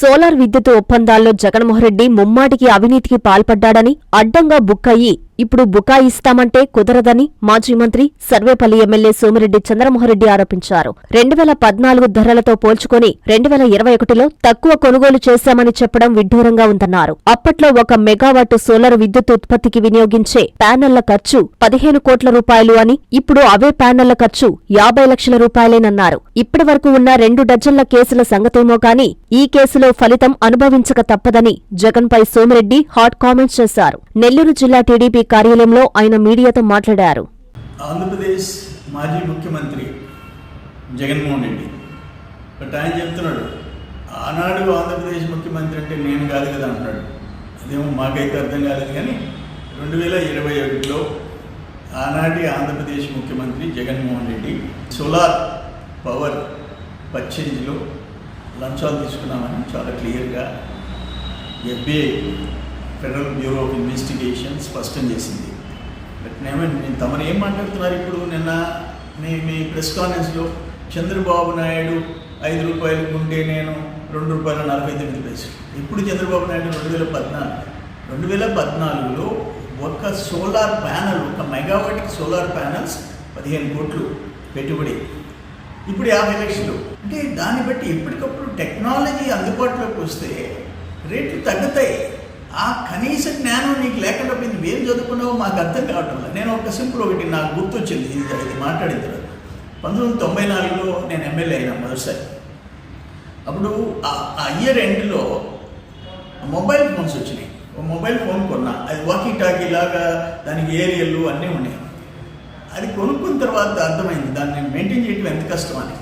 Solar విద్యుత్ ఒప్పందాల్లో జగన్మోహన్ రెడ్డి ముమ్మాటికి అవినీతికి పాల్పడ్డాడని అడ్డంగా బుక్కయ్యి ఇప్పుడు బుకాయిస్తామంటే కుదరదని మాజీ మంత్రి సర్వేపల్లి ఎమ్మెల్యే సోమిరెడ్డి చంద్రమోహన్రెడ్డి ఆరోపించారు. రెండు వేల పద్నాలుగు ధరలతో పోల్చుకొని రెండు వేల ఇరవై ఒకటిలో తక్కువ కొనుగోలు చేశామని చెప్పడం విడ్డూరంగా ఉందన్నారు. అప్పట్లో ఒక మెగావాట్ సోలార్ విద్యుత్ ఉత్పత్తికి వినియోగించే ప్యానెళ్ళ ఖర్చు పదిహేను కోట్ల రూపాయలు అని ఇప్పుడు అవే ప్యానెళ్ళ ఖర్చు యాభై లక్షల రూపాయలేనన్నారు. ఇప్పటి వరకు ఉన్న రెండు డజన్ల కేసుల సంగతేమో కానీ ఈ కేసులో ఫలితం అనుభవించక తప్పదని జగన్పై సోమిరెడ్డి హాట్ కామెంట్స్ చేశారు. నెల్లూరు జిల్లా టీడీపీ కార్యాలయంలో ఆయన మీడియాతో మాట్లాడారు. ఆంధ్రప్రదేశ్ మాజీ ముఖ్యమంత్రి జగన్మోహన్ రెడ్డి. బట్ ఆయన చెప్తున్నాడు ఆనాడు ఆంధ్రప్రదేశ్ ముఖ్యమంత్రి అంటే నేను కాదు కదా అంటున్నాడు. అదేమో మాకైతే అర్థం కాలేదు కానీ రెండు వేల ఇరవై ఒకటిలో ఆనాటి ఆంధ్రప్రదేశ్ ముఖ్యమంత్రి జగన్మోహన్ రెడ్డి సోలార్ పవర్ పర్చేజ్లో లంచాలు తీసుకున్నామని చాలా క్లియర్గా FBI federal bureau of investigation స్పష్టం చేసింది. బట్ నేను నేను తమరు ఏం మాట్లాడుతున్నారు ఇప్పుడు? నిన్న మీ మీ ప్రెస్ కాన్ఫరెన్స్లో చంద్రబాబు నాయుడు ఐదు రూపాయలు ఉంటే నేను రెండు రూపాయల నలభై తొమ్మిది పైసలు. ఇప్పుడు చంద్రబాబు నాయుడు రెండు వేల పద్నాలుగు రెండు వేల పద్నాలుగులో ఒక సోలార్ ప్యానల్ ఒక మెగావాట్ సోలార్ ప్యానల్స్ పదిహేను కోట్లు పెట్టుబడి. ఇప్పుడు యాభై లక్షలు. అంటే దాన్ని బట్టి ఎప్పటికప్పుడు టెక్నాలజీ అందుబాటులోకి వస్తే రేట్లు తగ్గుతాయి. ఆ కనీస జ్ఞానం నీకు లేకుండా పోయింది. నువ్వేం చదువుకున్నావో మాకు అర్థం కావటం లేదు. నేను ఒక సింపుల్ ఒకటి నాకు గుర్తొచ్చింది. ఇది ఇది మాట్లాడిన తర్వాత పంతొమ్మిది వందల తొంభై నాలుగులో నేను ఎమ్మెల్యే అయినా మొదటిసారి. అప్పుడు ఆ ఇయర్ ఎండ్లో మొబైల్ ఫోన్స్ వచ్చినాయి. ఒక మొబైల్ ఫోన్ కొన్నా. అది వాకీ టాకీ లాగా దానికి ఏరియల్లు అన్నీ ఉన్నాయి. అది కొనుక్కున్న తర్వాత అర్థమైంది. దాన్ని మెయింటైన్ చేయడం ఎంత కష్టం అని.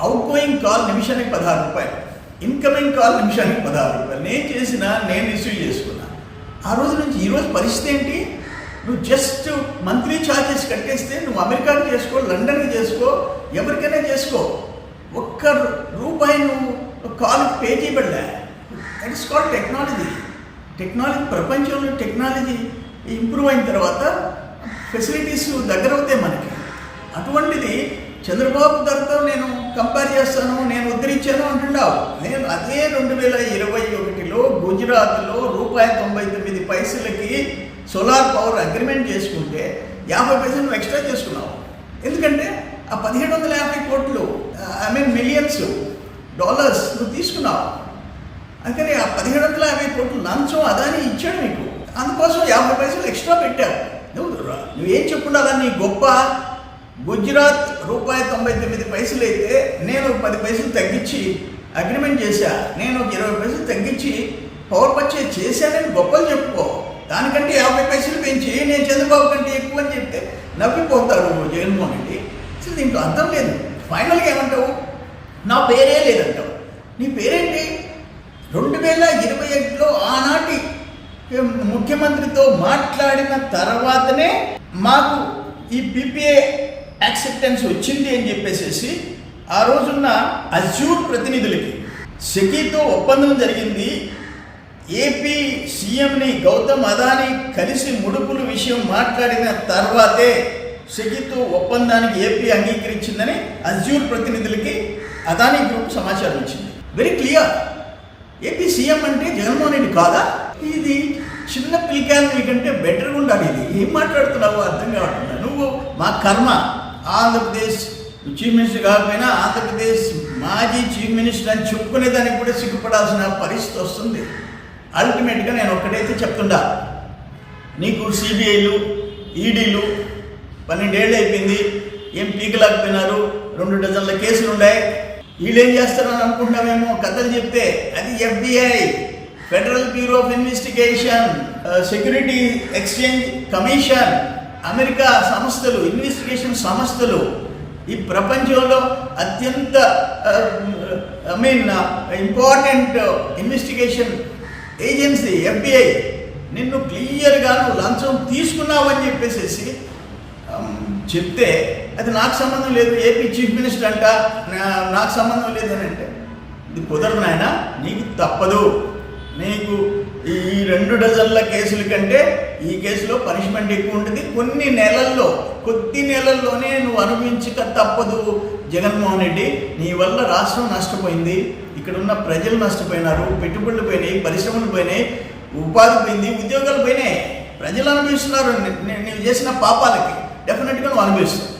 అవుట్ గోయింగ్ కాల్ నిమిషానికి పదహారు రూపాయలు. ఇన్కమింగ్ కాల్ నిమిషానికి పదహారు రూపాయలు. నేను చేసిన నేను రిసీవ్ చేసుకున్నా. ఆ రోజు నుంచి ఈరోజు పరిస్థితి ఏంటి? నువ్వు జస్ట్ మంత్లీ ఛార్జెస్ కట్టేస్తే నువ్వు అమెరికాకి చేసుకో లండన్కి చేసుకో ఎవరికైనా చేసుకో. ఒక్క రూపాయి నువ్వు కాల్కి pay చేయబడలే. That is called technology technology ప్రపంచంలో టెక్నాలజీ ఇంప్రూవ్ అయిన తర్వాత ఫెసిలిటీస్ దగ్గర అవుతాయి మనకి. చంద్రబాబు ధరతో నేను కంపేర్ చేస్తాను నేను ఉద్ధరించాను అంటున్నావు. నేను అదే రెండు వేల ఇరవై ఒకటిలో గుజరాత్లో రూపాయి తొంభై తొమ్మిది పైసలకి సోలార్ పవర్ అగ్రిమెంట్ చేసుకుంటే యాభై పైసలు నువ్వు ఎక్స్ట్రా చేసుకున్నావు. ఎందుకంటే ఆ పదిహేడు వందల యాభై కోట్లు ఐ మీన్ మిలియన్స్ డాలర్స్ నువ్వు తీసుకున్నావు. అందుకని ఆ పదిహేడు వందల యాభై కోట్లు లంచం అదాని ఇచ్చాడు నీకు. అందుకోసం యాభై పైసలు ఎక్స్ట్రా పెట్టావు. నువ్వు నువ్వేం చెప్పుండాలా నీ గొప్ప గుజరాత్ రూపాయి తొంభై తొమ్మిది పైసలు అయితే నేను పది పైసలు తగ్గించి అగ్రిమెంట్ చేశా. నేను ఒక ఇరవై పైసలు తగ్గించి పవర్ పర్చేజ్ చేశానని గొప్పలు చెప్పుకో. దానికంటే యాభై పైసలు పెంచి నేను చంద్రబాబు కంటే ఎక్కువ అని చెప్తే నవ్విపోతాడు జగన్మోహన్ రెడ్డి. అసలు దీంట్లో అర్థం లేదు. ఫైనల్గా ఏమంటావు? నా పేరే లేదంటావు. నీ పేరేంటి? రెండు వేల ఇరవై ఒకటిలో ఆనాటి ముఖ్యమంత్రితో మాట్లాడిన తర్వాతనే మాకు ఈ పీపీఏ యాక్సెప్టెన్స్ వచ్చింది అని చెప్పేసేసి ఆ రోజున్న అజ్యూర్ ప్రతినిధులకి సెకీతో ఒప్పందం జరిగింది. ఏపీ సీఎంని గౌతమ్ అదాని కలిసి ముడుపుల విషయం మాట్లాడిన తర్వాతే సెకీతో ఒప్పందానికి ఏపీ అంగీకరించిందని అజ్యూర్ ప్రతినిధులకి అదాని గ్రూప్ సమాచారం ఇచ్చింది వెరీ క్లియర్ ఏపీ సీఎం అంటే జగన్మోహన్ రెడ్డి కాదా? ఇది చిన్న పిలికాయలు నీకంటే బెటర్గా ఉండాలి. ఇది. ఏం మాట్లాడుతున్నావు అర్థం కావట్లేదు. నువ్వు మా కర్మ. ఆంధ్రప్రదేశ్ చీఫ్ మినిస్టర్ కాకపోయినా ఆంధ్రప్రదేశ్ మాజీ చీఫ్ మినిస్టర్ అని చెప్పుకునే దానికి కూడా సిగ్గుపడాల్సిన పరిస్థితి వస్తుంది. అల్టిమేట్గా నేను ఒక్కటైతే చెప్తుండా నీకు సిబిఐలు ఈడీలు పన్నెండేళ్ళు అయిపోయింది. ఏం పీకలేకపోయినారు రెండు డజన్ల కేసులు ఉన్నాయి. వీళ్ళు ఏం చేస్తారని అనుకుంటున్నామేమో కథలు చెప్తే అది FBI federal bureau of investigation security exchange commission America సంస్థలు ఇన్వెస్టిగేషన్ సంస్థలు ఈ ప్రపంచంలో అత్యంత I mean important investigation agency FBI నిన్ను క్లియర్గా నువ్వు లంచం తీసుకున్నావని చెప్పేసి చెప్తే అది నాకు సంబంధం లేదు ఏపీ చీఫ్ మినిస్టర్ అంట నాకు సంబంధం లేదు అని అంటే ఇది కుదరదు నాయన నీకు తప్పదు నీకు ఈ రెండు డజన్ల కేసుల కంటే ఈ కేసులో పనిష్మెంట్ ఎక్కువ ఉంటుంది. కొన్ని నెలల్లో కొద్ది నెలల్లోనే నువ్వు అనుభవించక తప్పదు జగన్మోహన్ రెడ్డి. నీ వల్ల రాష్ట్రం నష్టపోయింది. ఇక్కడ ఉన్న ప్రజలు నష్టపోయినారు. పెట్టుబడులు పోయినాయి పరిశ్రమలు పోయినాయి ఉపాధి పోయింది ఉద్యోగాలు పోయినాయి. ప్రజలు అనుభవిస్తున్నారు. నువ్వు చేసిన పాపాలకి. డెఫినెట్గా నువ్వు అనుభవిస్తావు